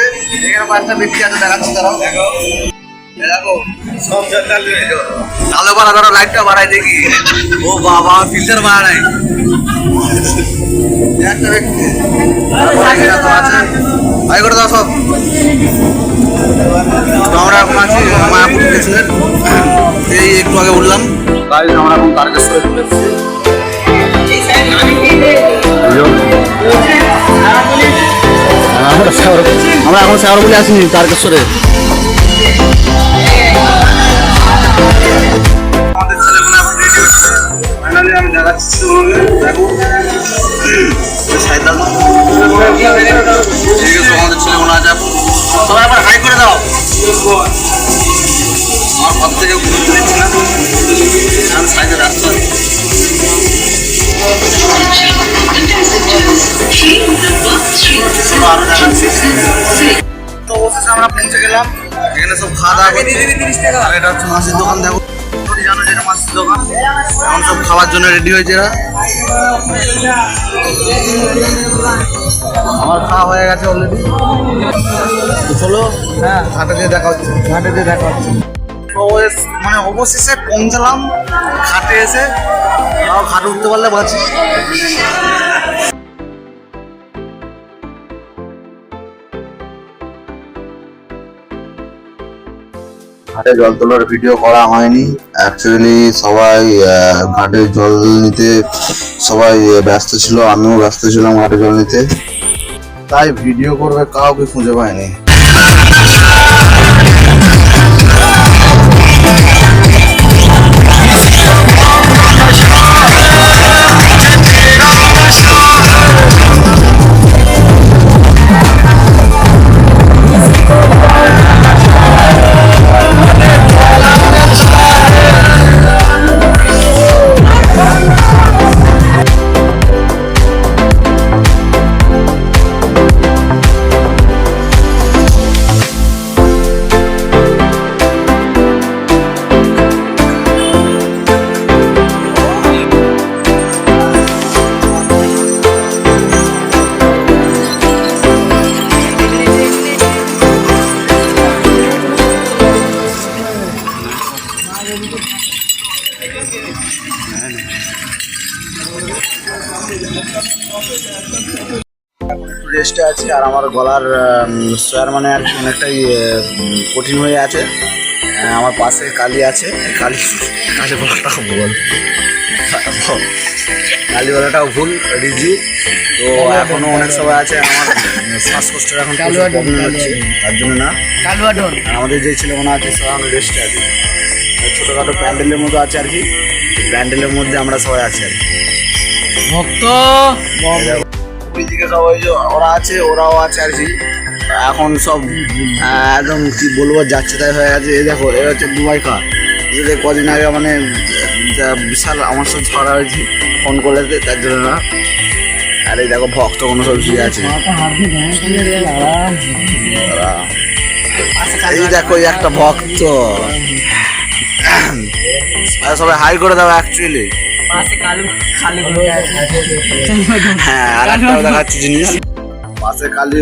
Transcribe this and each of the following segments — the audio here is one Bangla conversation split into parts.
আছে এখানে কয়েকটা ব্যক্তি আছে দেখাচ্ছি তারাও। দেখো। দেখো। সব চালু চালু করা ধরো লাইটটা বাড়াই দেখি। ও বাবা ফিল্টার মারা একটা ব্যক্তি। আছে। আই করে দাও সব। আমরা এখন আছি মায়াপুর স্টেশনের। এই একটু আগে উঠলাম। গাড়ি আমরা এখন তারকেশ্বরে চলে এসেছি। আমরা আমরা এখন সাগর বলে আসিনি তারকেশ্বরে। আমাদের ছেলেগুলো এখন গেলাম এখানে সব খাওয়া দাওয়া করছি। আর এটা হচ্ছে মাছের দোকান দেখো। জানো যে এটা মাছের দোকান। এখন সব খাওয়ার জন্য রেডি হয়েছে আমার খাওয়া হয়ে গেছে অলরেডি চলো হ্যাঁ ঘাটে দিয়ে দেখা হচ্ছে। ঘাটে দিয়ে দেখা হচ্ছে। মানে অবশেষে পৌঁছালাম। ঘাটে এসে তাও ঘাটে উঠতে পারলে বাঁচি। ঘাটে জল তোলার ভিডিও করা হয়নি। অ্যাকচুয়ালি সবাই ঘাটে জল নিতে সবাই ব্যস্ত ছিল। আমিও ব্যস্ত ছিলাম ঘাটে জল নিতে। তাই ভিডিও করবে, কাউকে খুঁজে পাইনি। রেস্টে আছি আর আমার গলার সোয়ার মানে আর কি অনেকটাই কঠিন হয়ে আছে। আমার পাশে কালি আছে। কালি কালি বলাটাও ভুল। কালি বলাটাও ভুল রিজি তো এখনও অনেক সময় আছে আমার শ্বাসকষ্টের এখন প্রবলেম হচ্ছে তার জন্য না। আমাদের যে ছেলেগুলো আছে সবাই রেস্টে আছি। ছোটোখাটো প্যান্ডেলের মতো আছে আর কি। প্যান্ডেলের মধ্যে আমরা সবাই আছি আর কি। ভক্ত! ওইদিকে সব ওরা আছে ওরাও আছে আর কি। এখন সব একদম কি বলব যাচ্ছে তাই হয়ে গেছে এই দেখো এ হচ্ছে দুবাই কার যে কদিন আগে মানে যা বিশাল আমার সাথে ঝগড়া হয়েছে ফোন করলে তো তার জন্য না। আর এই দেখো ভক্ত কোনো সব শুয়ে আছে। এই দেখো এই একটা ভক্ত। আর সবাই হাই করে দাও অ্যাকচুয়ালি পাশে কালু খালি হ্যাঁ আর একটা দেখাচ্ছি জিনিস। পাশে কালী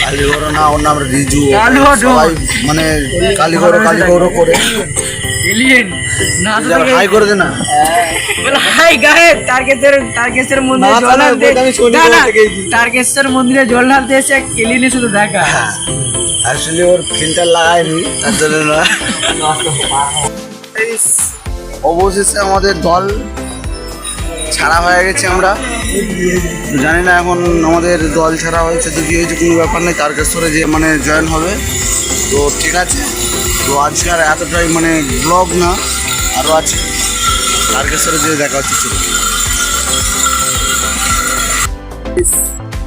কালীগৌর না ওর নাম রিজু। মানে করে। এলিয়েন না হাই করে দে না। হাই গায়ে মন্দিরে জল ঢালতে তারকেশ্বর মন্দিরে জল ঢালতে এসে কেলিনে শুধু দেখা। অ্যাকচুয়ালি ওর ফিল্টার লাগায়নি তার জন্য না। অবশেষে আমাদের দল ছাড়া হয়ে গেছে আমরা। জানি না এখন আমাদের দল ছাড়া হয়েছে তো কি হয়েছে কোনো ব্যাপার নেই তারকেশ্বরে যে মানে জয়েন হবে। তো ঠিক আছে। তো আজকে আর এতটাই মানে ব্লগ না আরও আছে। তারকেশ্বরে যে দেখা হচ্ছে চলো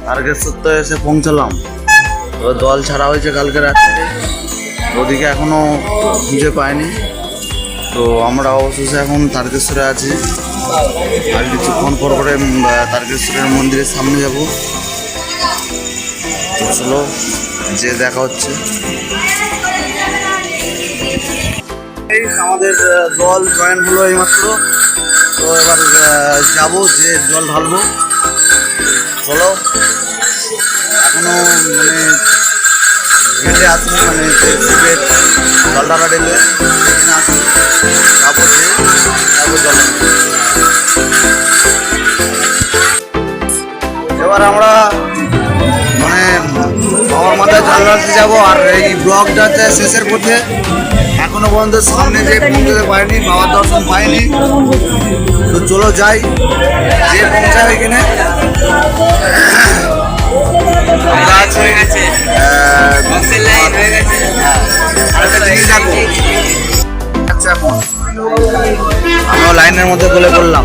তারকেশ্বর তো এসে পৌঁছালাম। তো দল ছাড়া হয়েছে কালকে রাত্রে ওদিকে এখনও খুঁজে পাইনি তো আমরা অবশেষে এখন তারকেশ্বরে আছি। আর কিছুক্ষণ পর পরে তারকেশ্বরের মন্দিরের সামনে যাব। চলো, যে দেখা হচ্ছে। আমাদের দল জয়েন হলো এইমাত্র। তো এবার যাব যে জল ঢালবো। চলো। এখনও মানে গেটে আসুন মানে জলডালা ডেলে তারপর জল। এবার আমরা মানে আমার মাথায় জল ঢালতে যাব, আর এই ব্লগটাতে শেষের পথে। এখনও পর্যন্ত সামনে যে পৌঁছতে পারিনি, বাবার দর্শন পাইনি। তো চলো যাই, যে পৌঁছায় এখানে। আমরা আছি আহ, হ্যাঁ, জিনিস দেখো। আচ্ছা আমিও লাইনের মধ্যে বলে বললাম।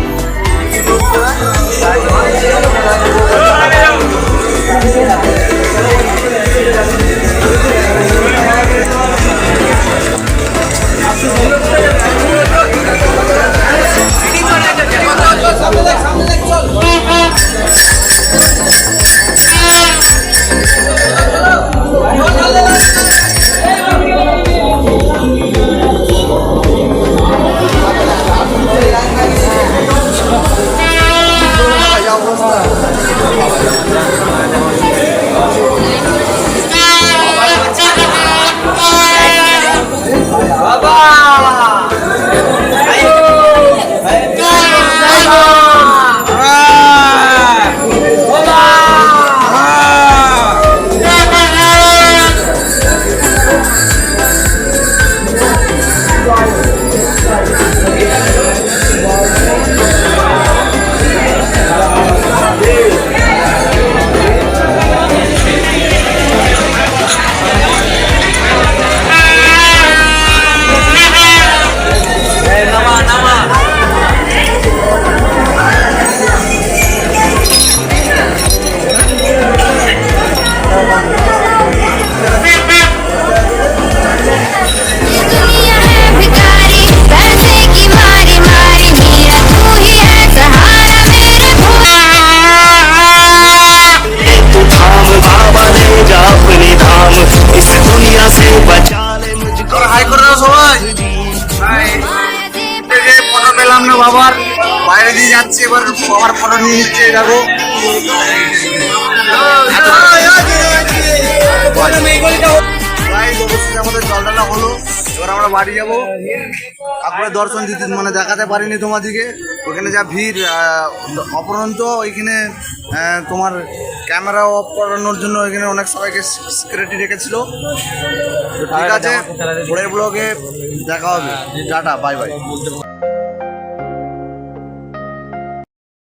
যাচ্ছে এবার বাবার ফটো নিয়ে নিচ্ছে দেখো Guys, আমাদের জল ঢালা হলো। এবার আমরা বাড়ি যাব। ঠাকুরের দর্শন দিতে মানে দেখাতে পারিনি তোমাদেরকে ওখানে যা ভিড় অপরন্ত ওইখানে তোমার ক্যামেরা অফ করানোর জন্য ওইখানে অনেক সবাইকে সিকিউরিটি রেখেছিল। ঠিক আছে পরের ব্লগে দেখা হবে। Tata bye bye